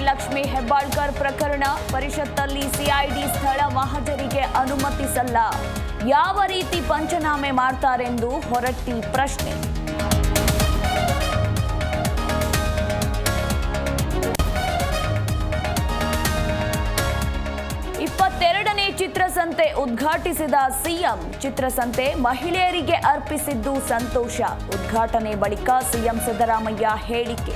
ಲಕ್ಷ್ಮಿ ಹೆಬ್ಬಾಳ್ಕರ್ ಪ್ರಕರಣ. ಪರಿಷತ್ತಲ್ಲಿ ಸಿಐಡಿ ಸ್ಥಳ ಮಹಜರಿಗೆ ಅನುಮತಿಸಲ್ಲ. ಯಾವ ರೀತಿ ಪಂಚನಾಮೆ ಮಾಡ್ತಾರೆಂದು ಹೊರಟ್ಟಿ ಪ್ರಶ್ನೆ. ಇಪ್ಪತ್ತೆರಡನೇ ಚಿತ್ರಸಂತೆ ಉದ್ಘಾಟಿಸಿದ ಸಿಎಂ. ಚಿತ್ರಸಂತೆ ಮಹಿಳೆಯರಿಗೆ ಅರ್ಪಿಸಿದ್ದು ಸಂತೋಷ. ಉದ್ಘಾಟನೆ ಬಳಿಕ ಸಿಎಂ ಸಿದ್ದರಾಮಯ್ಯ ಹೇಳಿಕೆ.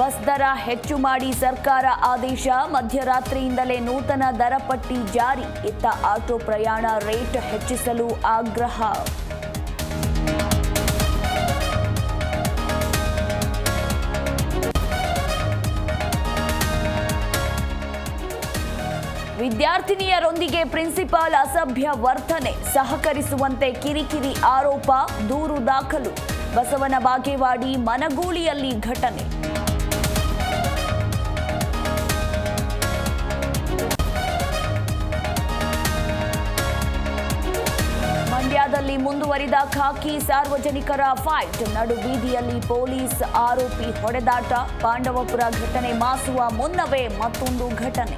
ಬಸ್ ದರ ಹೆಚ್ಚು ಮಾಡಿ ಸರ್ಕಾರ ಆದೇಶ. ಮಧ್ಯರಾತ್ರಿಯಿಂದಲೇ ನೂತನ ದರ ಪಟ್ಟಿ ಜಾರಿ. ಇತ್ತ ಆಟೋ ಪ್ರಯಾಣ ರೇಟ್ ಹೆಚ್ಚಿಸಲು ಆಗ್ರಹ. ವಿದ್ಯಾರ್ಥಿನಿಯರೊಂದಿಗೆ ಪ್ರಿನ್ಸಿಪಾಲ್ ಅಸಭ್ಯ ವರ್ತನೆ. ಸಹಕರಿಸುವಂತೆ ಕಿರಿಕಿರಿ ಆರೋಪ, ದೂರು ದಾಖಲು. ಬಸವನ ಬಾಗೇವಾಡಿ ಮನಗೂಳಿಯಲ್ಲಿ ಘಟನೆ. ಮಂಡ್ಯದಲ್ಲಿ ಮುಂದುವರಿದ ಖಾಕಿ ಸಾರ್ವಜನಿಕರ ಫೈಟ್. ನಡು ಬೀದಿಯಲ್ಲಿ ಪೊಲೀಸ್ ಆರೋಪಿ ಹೊಡೆದಾಟ. ಪಾಂಡವಪುರ ಘಟನೆ ಮಾಸುವ ಮುನ್ನವೇ ಮತ್ತೊಂದು ಘಟನೆ.